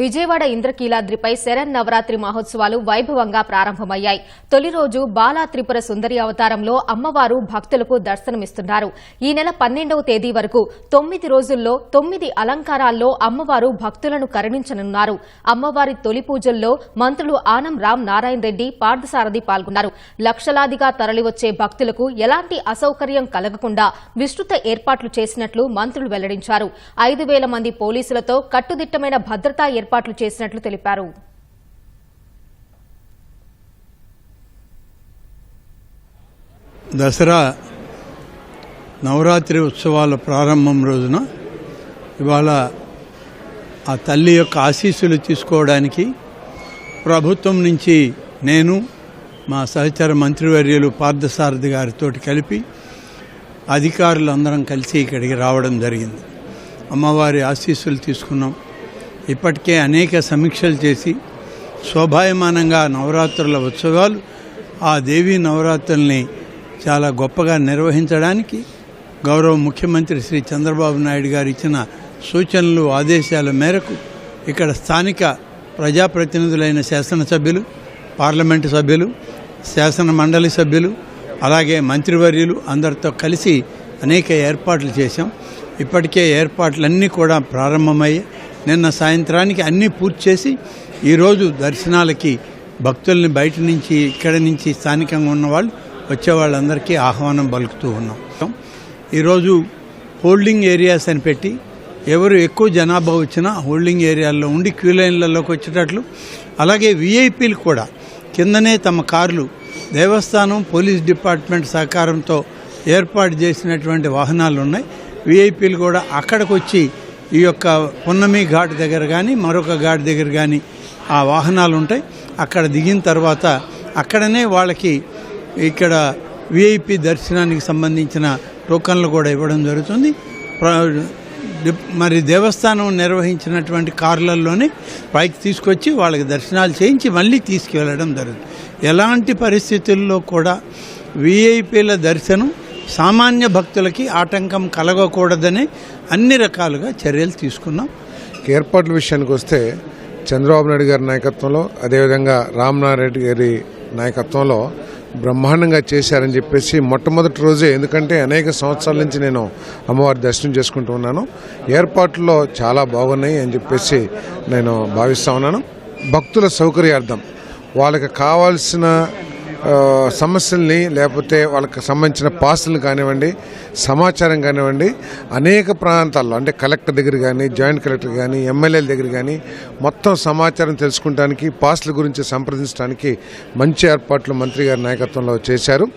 విజయవాడ ఇంద్రకీలాద్రిపై శరణ్ నవరాత్రి మహోత్సవాలు వైభవంగా ప్రారంభమయ్యాయి. తొలి రోజు బాలా త్రిపుర సుందరి అవతారంలో అమ్మవారు భక్తులకు దర్శనమిస్తున్నారు. ఈ నెల పన్నెండవ తేదీ వరకు తొమ్మిది రోజుల్లో తొమ్మిది అలంకారాల్లో అమ్మవారు భక్తులను కరుణించనున్నారు. అమ్మవారి తొలి పూజల్లో మంత్రులు ఆనం రామ్ నారాయణ రెడ్డి పార్థసారథి పాల్గొన్నారు. లక్షలాదిగా తరలివచ్చే భక్తులకు ఎలాంటి అసౌకర్యం కలగకుండా విస్తృత ఏర్పాట్లు చేసినట్లు మంత్రులు వెల్లడించారు. ఐదు వేల మంది పోలీసులతో కట్టుదిట్టమైన భద్రతా ఏర్పాట్లు చేసినట్లు తెలిపారు. దసరా నవరాత్రి ఉత్సవాల ప్రారంభం రోజున ఇవాళ ఆ తల్లి యొక్క ఆశీస్సులు తీసుకోవడానికి ప్రభుత్వం నుంచి నేను మా సహచర మంత్రివర్యులు పార్థసారథి గారితో కలిపి అధికారులు అందరం కలిసి ఇక్కడికి రావడం జరిగింది. అమ్మవారి ఆశీస్సులు తీసుకున్నాం. ఇప్పటికే అనేక సమీక్షలు చేసి శోభాయమానంగా నవరాత్రుల ఉత్సవాలు ఆ దేవీ నవరాత్రుల్ని చాలా గొప్పగా నిర్వహించడానికి గౌరవ ముఖ్యమంత్రి శ్రీ చంద్రబాబు నాయుడు గారు ఇచ్చిన సూచనలు ఆదేశాల మేరకు ఇక్కడ స్థానిక ప్రజాప్రతినిధులైన శాసనసభ్యులు పార్లమెంటు సభ్యులు శాసన మండలి సభ్యులు అలాగే మంత్రివర్యులు అందరితో కలిసి అనేక ఏర్పాట్లు చేశాం. ఇప్పటికే ఏర్పాట్లన్నీ కూడా ప్రారంభమయ్యాయి. నిన్న సాయంత్రానికి అన్నీ పూర్తి చేసి ఈరోజు దర్శనాలకి భక్తుల్ని బయట నుంచి ఇక్కడి నుంచి స్థానికంగా ఉన్న వాళ్ళు వచ్చే వాళ్ళందరికీ ఆహ్వానం పలుకుతూ ఉన్నాం. ఈరోజు హోల్డింగ్ ఏరియాస్ అని పెట్టి ఎవరు ఎక్కువ జనాభా వచ్చినా హోల్డింగ్ ఏరియాల్లో ఉండి క్యూ లైన్లలోకి వచ్చేటట్లు అలాగే విఐపీలు కూడా కిందనే తమ కార్లు దేవస్థానం పోలీస్ డిపార్ట్మెంట్ సహకారంతో ఏర్పాటు చేసినటువంటి వాహనాలు ఉన్నాయి. విఐపీలు కూడా అక్కడికి వచ్చి ఈ యొక్క పున్నమి ఘాట్ దగ్గర కానీ మరొక ఘాట్ దగ్గర కానీ ఆ వాహనాలు ఉంటాయి అక్కడ దిగిన తర్వాత అక్కడనే వాళ్ళకి ఇక్కడ విఐపి దర్శనానికి సంబంధించిన టోకన్లు కూడా ఇవ్వడం జరుగుతుంది. మరి దేవస్థానం నిర్వహించినటువంటి కార్లల్లోనే పైకి తీసుకొచ్చి వాళ్ళకి దర్శనాలు చేయించి మళ్ళీ తీసుకువెళ్ళడం జరుగుతుంది. ఎలాంటి పరిస్థితుల్లో కూడా విఐపీల దర్శనం సామాన్య భక్తులకి ఆటంకం కలగకూడదని అన్ని రకాలుగా చర్యలు తీసుకున్నాం. ఏర్పాట్ల విషయానికి వస్తే చంద్రబాబు నాయుడు గారి నాయకత్వంలో అదేవిధంగా రామనారాయణ గారి నాయకత్వంలో బ్రహ్మాండంగా చేశారని చెప్పేసి మొట్టమొదటి రోజే ఎందుకంటే అనేక సంవత్సరాల నుంచి నేను అమ్మవారి దర్శనం చేసుకుంటూ ఉన్నాను. ఏర్పాట్లు చాలా బాగున్నాయి అని చెప్పేసి నేను భావిస్తా ఉన్నాను. భక్తుల సౌకర్యార్థం వాళ్ళకి కావాల్సిన సమస్యల్ని లేకపోతే వాళ్ళకి సంబంధించిన పాసులు కానివ్వండి సమాచారం కానివ్వండి అనేక ప్రాంతాల్లో అంటే కలెక్టర్ దగ్గర కానీ జాయింట్ కలెక్టర్ కానీ ఎమ్మెల్యేల దగ్గర కానీ మొత్తం సమాచారం తెలుసుకుంటానికి పాసుల గురించి సంప్రదించడానికి మంచి ఏర్పాట్లు మంత్రి గారి నాయకత్వంలో చేశారు.